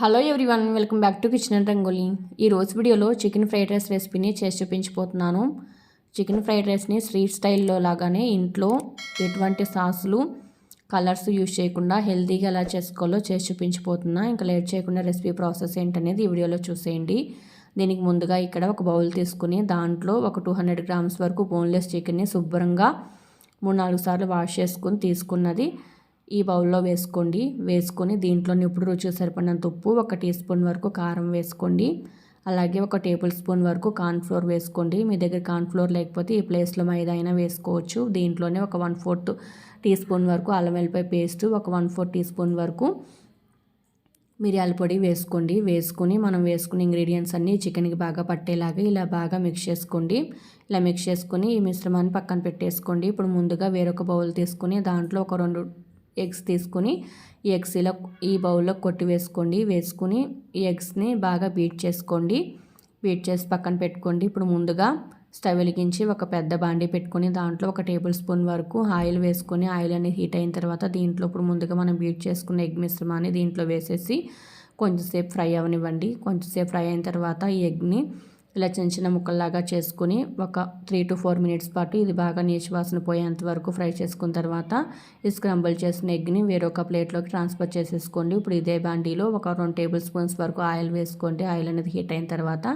Hello everyone welcome back to kitchen Rangoli ఈ రోజు వీడియోలో చికెన్ ఫ్రైడ్ రైస్ రెసిపీని చేసి చూపించిపోతున్నాను. చికెన్ ఫ్రైడ్ రైస్ని స్ట్రీట్ స్టైల్లో లాగానే ఇంట్లో ఎటువంటి సాసులు కలర్స్ యూజ్ చేయకుండా హెల్తీగా ఎలా చేసుకోవాలో చేసి చూపించిపోతున్నా. ఇంకా లేట్ చేయకుండా రెసిపీ ప్రాసెస్ ఏంటనేది ఈ వీడియోలో చూసేయండి. దీనికి ముందుగా ఇక్కడ ఒక బౌల్ తీసుకుని దాంట్లో ఒక టూ హండ్రెడ్ గ్రామ్స్ వరకు బోన్లెస్ చికెన్ని శుభ్రంగా మూడు నాలుగు సార్లు వాష్ చేసుకుని తీసుకున్నది. ఈ బౌల్లో వేసుకోండి. వేసుకొని దీంట్లోని ఇప్పుడు రుచికి సరిపడినంత ఉప్పు ఒక టీ స్పూన్ వరకు కారం వేసుకోండి. అలాగే ఒక టేబుల్ స్పూన్ వరకు కార్న్ఫ్లోర్ వేసుకోండి. మీ దగ్గర కార్న్ఫ్లోర్ లేకపోతే ఈ ప్లేస్లో మైదా అయినా వేసుకోవచ్చు. దీంట్లోనే ఒక వన్ ఫోర్త్ టీ స్పూన్ వరకు అల్లం వెల్లిపాయ పేస్ట్ ఒక వన్ ఫోర్ టీ స్పూన్ వరకు మిరియాల పొడి వేసుకోండి. వేసుకుని మనం వేసుకున్న ఇంగ్రీడియంట్స్ అన్నీ చికెన్కి బాగా పట్టేలాగా ఇలా బాగా మిక్స్ చేసుకోండి. ఇలా మిక్స్ చేసుకుని ఈ మిశ్రమాన్ని పక్కన పెట్టేసుకోండి. ఇప్పుడు ముందుగా వేరొక బౌల్ తీసుకొని దాంట్లో ఒక రెండు ఎగ్స్ తీసుకుని ఈ ఎగ్స్ ఇలా ఈ బౌల్లో కొట్టి వేసుకోండి. వేసుకుని ఈ ఎగ్స్ని బాగా బీట్ చేసుకోండి. బీట్ చేసి పక్కన పెట్టుకోండి. ఇప్పుడు ముందుగా స్టవ్ వెలిగించి ఒక పెద్ద బాండి పెట్టుకొని దాంట్లో ఒక టేబుల్ స్పూన్ వరకు ఆయిల్ వేసుకొని ఆయిల్ అనేది హీట్ అయిన తర్వాత దీంట్లో ఇప్పుడు ముందుగా మనం బీట్ చేసుకున్న ఎగ్ మిశ్రమాన్ని దీంట్లో వేసేసి కొంచెంసేపు ఫ్రై అవనివ్వండి. కొంచెంసేపు ఫ్రై అయిన తర్వాత ఈ ఎగ్ని ఇలా చిన్న చిన్న ముక్కల్లాగా చేసుకుని ఒక త్రీ టు ఫోర్ మినిట్స్ పాటు ఇది బాగా నీచు వాసన పోయేంత వరకు ఫ్రై చేసుకున్న తర్వాత ఈ స్క్రంబుల్ చేసిన ఎగ్ని వేరొక ప్లేట్లోకి ట్రాన్స్ఫర్ చేసేసుకోండి. ఇప్పుడు ఇదే బాండీలో ఒక రెండు టేబుల్ స్పూన్స్ వరకు ఆయిల్ వేసుకోండి. ఆయిల్ అనేది హీట్ అయిన తర్వాత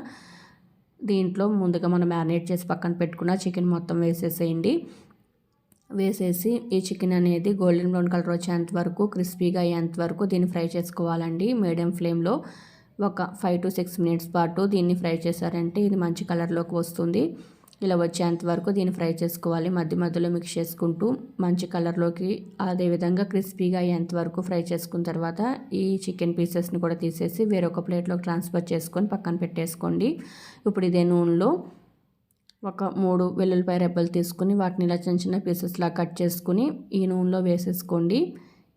దీంట్లో ముందుగా మనం మ్యారినేట్ చేసి పక్కన పెట్టుకున్న చికెన్ మొత్తం వేసేసేయండి. వేసేసి ఈ చికెన్ అనేది గోల్డెన్ బ్రౌన్ కలర్ వచ్చేంత వరకు క్రిస్పీగా అయ్యేంత వరకు దీన్ని ఫ్రై చేసుకోవాలండి. మీడియం ఫ్లేమ్లో ఒక ఫైవ్ టు సిక్స్ మినిట్స్ పాటు దీన్ని ఫ్రై చేశారంటే ఇది మంచి కలర్లోకి వస్తుంది. ఇలా వచ్చేంత వరకు దీన్ని ఫ్రై చేసుకోవాలి. మధ్య మధ్యలో మిక్స్ చేసుకుంటూ మంచి కలర్లోకి అదేవిధంగా క్రిస్పీగా అయ్యేంత వరకు ఫ్రై చేసుకున్న తర్వాత ఈ చికెన్ పీసెస్ని కూడా తీసేసి వేరొక ప్లేట్లోకి ట్రాన్స్ఫర్ చేసుకొని పక్కన పెట్టేసుకోండి. ఇప్పుడు ఇదే నూనెలో ఒక మూడు వెల్లుల్లిపాయ రెబ్బలు తీసుకుని వాటిని ఇలా చిన్న చిన్న పీసెస్లా కట్ చేసుకుని ఈ నూనెలో వేసేసుకోండి.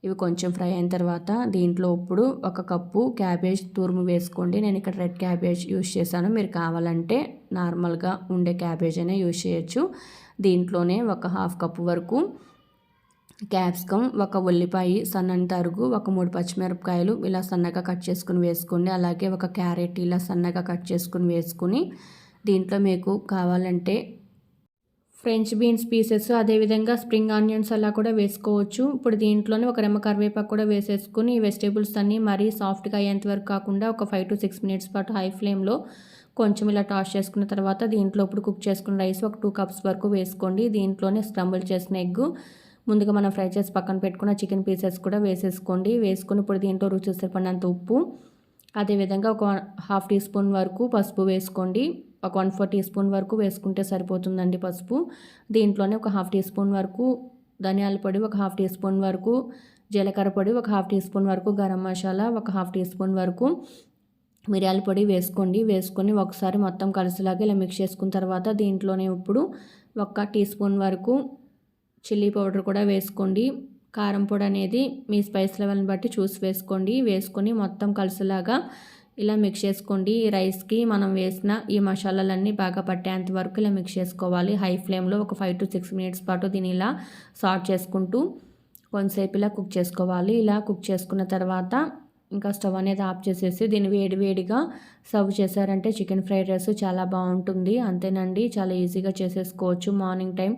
ఇవి కొంచెం ఫ్రై అయిన తర్వాత దీంట్లో ఇప్పుడు ఒక కప్పు క్యాబేజ్ తురుము వేసుకోండి. నేను ఇక్కడ రెడ్ క్యాబేజ్ యూస్ చేశాను. మీరు కావాలంటే నార్మల్గా ఉండే క్యాబేజ్ అయినా యూజ్ చేయొచ్చు. దీంట్లోనే ఒక హాఫ్ కప్పు వరకు క్యాప్సికమ్ ఒక ఉల్లిపాయ సన్నని తరుగు ఒక మూడు పచ్చిమిరపకాయలు ఇలా సన్నగా కట్ చేసుకుని వేసుకోండి. అలాగే ఒక క్యారెట్ ఇలా సన్నగా కట్ చేసుకుని వేసుకుని దీంట్లో మీకు కావాలంటే ఫ్రెంచ్ బీన్స్ పీసెస్ అదేవిధంగా స్ప్రింగ్ ఆనియన్స్ అలా కూడా వేసుకోవచ్చు. ఇప్పుడు దీంట్లోనే ఒక రెమ్మ కరివేపాకు కూడా వేసేసుకుని ఈ వెజిటేబుల్స్ అన్నీ మరీ సాఫ్ట్గా అయ్యేంత వరకు కాకుండా ఒక ఫైవ్ టు సిక్స్ మినిట్స్ పాటు హై ఫ్లేమ్లో కొంచెం ఇలా టాస్ చేసుకున్న తర్వాత దీంట్లో ఇప్పుడు కుక్ చేసుకున్న రైస్ ఒక టూ కప్స్ వరకు వేసుకోండి. దీంట్లోనే స్క్రంబుల్ చేసిన ఎగ్ ముందుగా మనం ఫ్రై చేసి పక్కన పెట్టుకున్న చికెన్ పీసెస్ కూడా వేసేసుకోండి. వేసుకుని ఇప్పుడు దీంట్లో రుచి సరిపడినంత ఉప్పు అదేవిధంగా ఒక హాఫ్ టీ స్పూన్ వరకు పసుపు వేసుకోండి. ఒక వన్ ఫోర్ టీ స్పూన్ వరకు వేసుకుంటే సరిపోతుందండి పసుపు. దీంట్లోనే ఒక హాఫ్ టీ స్పూన్ వరకు ధనియాల పొడి ఒక హాఫ్ టీ స్పూన్ వరకు జీలకర్ర పొడి ఒక హాఫ్ టీ స్పూన్ వరకు గరం మసాలా ఒక హాఫ్ టీ స్పూన్ వరకు మిరియాల పొడి వేసుకోండి. వేసుకొని ఒకసారి మొత్తం కలిసిలాగా ఇలా మిక్స్ చేసుకున్న తర్వాత దీంట్లోనే ఇప్పుడు ఒక టీ స్పూన్ వరకు చిల్లీ పౌడర్ కూడా వేసుకోండి. కారం పొడి అనేది మీ స్పైస్ లెవెల్ని బట్టి చూసి వేసుకోండి. వేసుకొని మొత్తం కలిసిలాగా ఇలా మిక్స్ చేసుకోండి. ఈ రైస్కి మనం వేసిన ఈ మసాలాలన్నీ బాగా పట్టేంత వరకు ఇలా మిక్స్ చేసుకోవాలి. హై ఫ్లేమ్లో ఒక ఫైవ్ టు సిక్స్ మినిట్స్ పాటు దీన్ని ఇలా సాట్ చేసుకుంటూ కొంతసేపు ఇలా కుక్ చేసుకోవాలి. ఇలా కుక్ చేసుకున్న తర్వాత ఇంకా స్టవ్ అనేది ఆఫ్ చేసేసి దీన్ని వేడి వేడిగా సర్వ్ చేశారంటే చికెన్ ఫ్రైడ్ రైస్ చాలా బాగుంటుంది. అంతేనండి. చాలా ఈజీగా చేసేసుకోవచ్చు. మార్నింగ్ టైం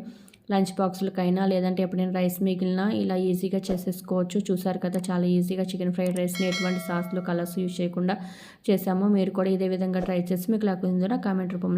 లంచ్ బాక్సులకైనా లేదంటే ఎప్పుడైనా రైస్ మిగిలినా ఇలా ఈజీగా చేసేసుకోవచ్చు. చూసారు కదా చాలా ఈజీగా చికెన్ ఫ్రైడ్ రైస్ని ఎటువంటి సాస్లు కలర్స్ యూజ్ చేయకుండా చేసాము. మీరు కూడా ఇదే విధంగా ట్రై చేసి మీకు లేకపోతే కామెంట్ రూపంలో